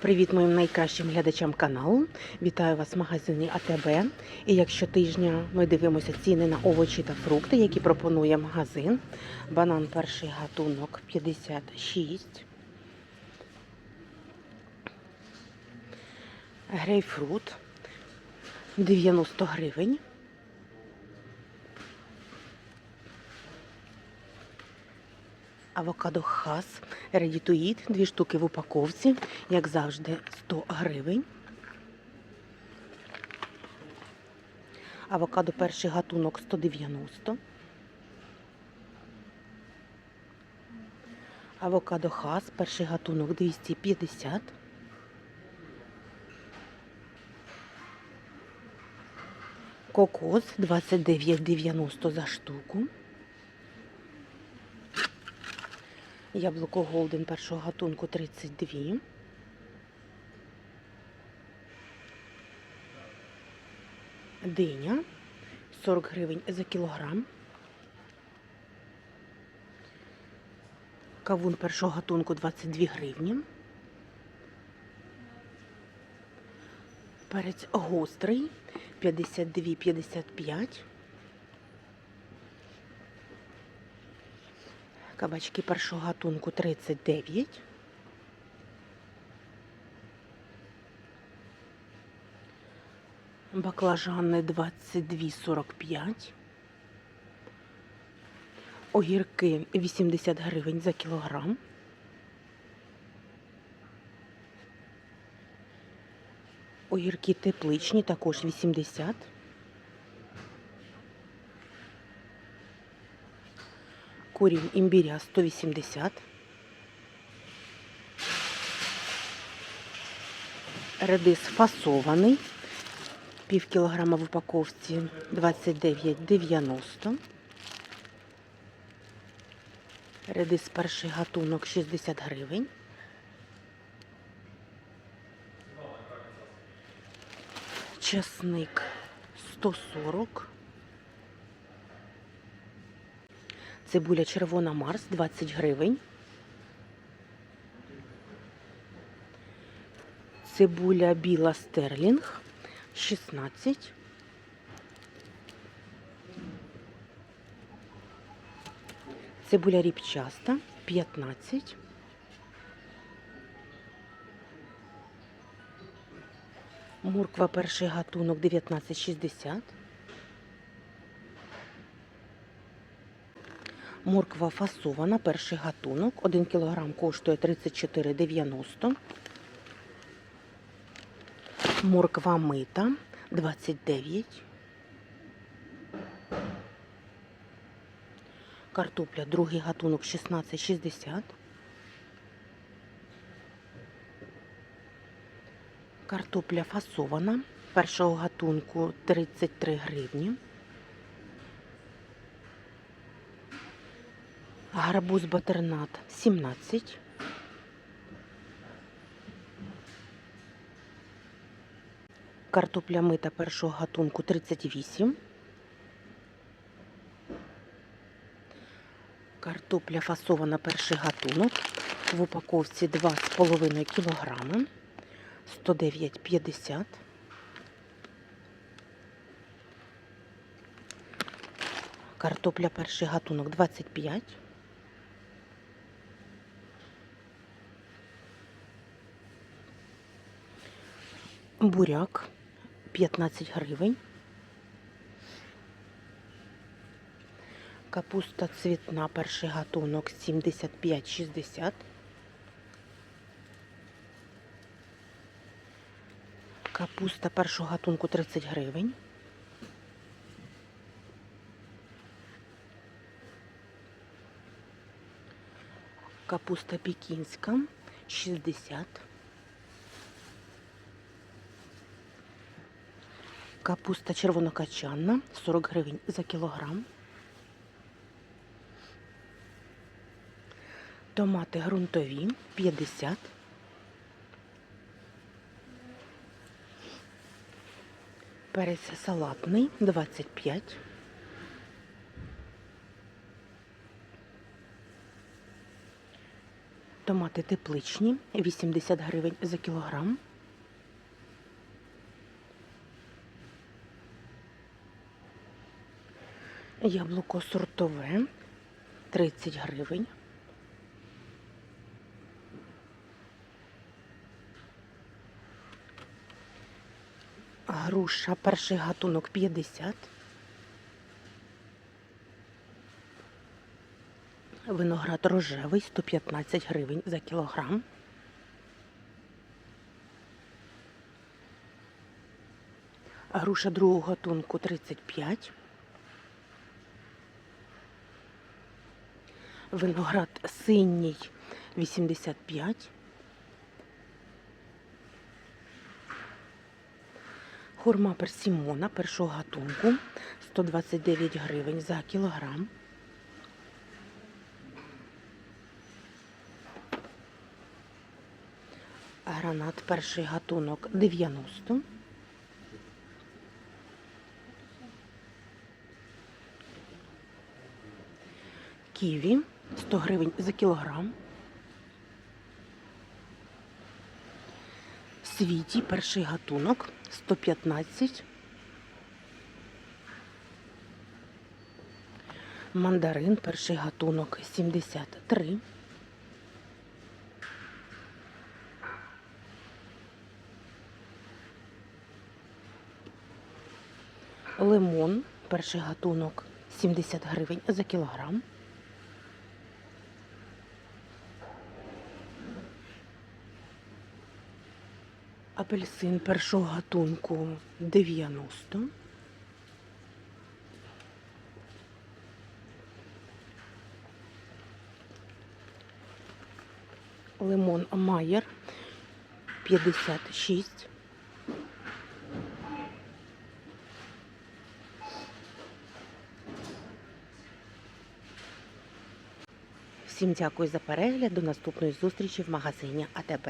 Привіт моїм найкращим глядачам каналу. Вітаю вас в магазині АТБ. І як щотижня ми дивимося ціни на овочі та фрукти, які пропонує магазин. Банан перший гатунок 56. Грейпфрут 90 гривень. Авокадо хас, eat, дві штуки в упаковці, як завжди, 100 гривень. Авокадо перший гатунок 190. Авокадо хас, перший гатунок 250. Кокос 29,90 за штуку. Яблуко Голден першого гатунку 32. Диня 40 гривень за кілограм. Кавун першого гатунку 22 гривні. Перець гострий 52,55. Кабачки першого гатунку 39. Баклажани 22,45. Огірки 80 гривень за кілограм. Огірки тепличні також 80. Корінь імбіря 180. Редис фасований. Пів кілограма в упаковці 29,90. Редис перший гатунок 60 гривень. Часник 140. Цибуля червона Марс 20 гривень. Цибуля біла стерлінг 16. Цибуля ріпчаста 15. Морква перший гатунок 19,60. Морква фасована, перший гатунок. 1 кг коштує 34,90. Морква мита 29. Картопля другий гатунок 16,60. Картопля фасована. Першого гатунку 33 гривні. Гарбуз батернат 17. Картопля мита першого гатунку 38. Картопля фасована перший гатунок. В упаковці 2,5 кг. 109,50. Картопля перший гатунок 25. Буряк 15 гривень. Капуста цвітна, перший гатунок 75,60. Капуста першого гатунку 30 гривень. Капуста пекінська 60. Капуста червонокачанна 40 гривень за кілограм. Томати ґрунтові 50. Перець салатний 25. Томати тепличні 80 гривень за кілограм. Яблуко сортове 30 гривень. Груша перший гатунок 50. Виноград рожевий 115 гривень за кілограм. Груша другого гатунку 35. Виноград синій 85. Хурма персімона першого гатунку 129 гривень за кілограм. Гранат перший гатунок 90. Ківі 100 гривень за кілограм. Світі перший гатунок 115. Мандарин перший гатунок 73. Лимон перший гатунок 70 гривень за кілограм. Апельсин першого гатунку 90. Лимон Майер 56. Всім дякую за перегляд. До наступної зустрічі в магазині АТБ.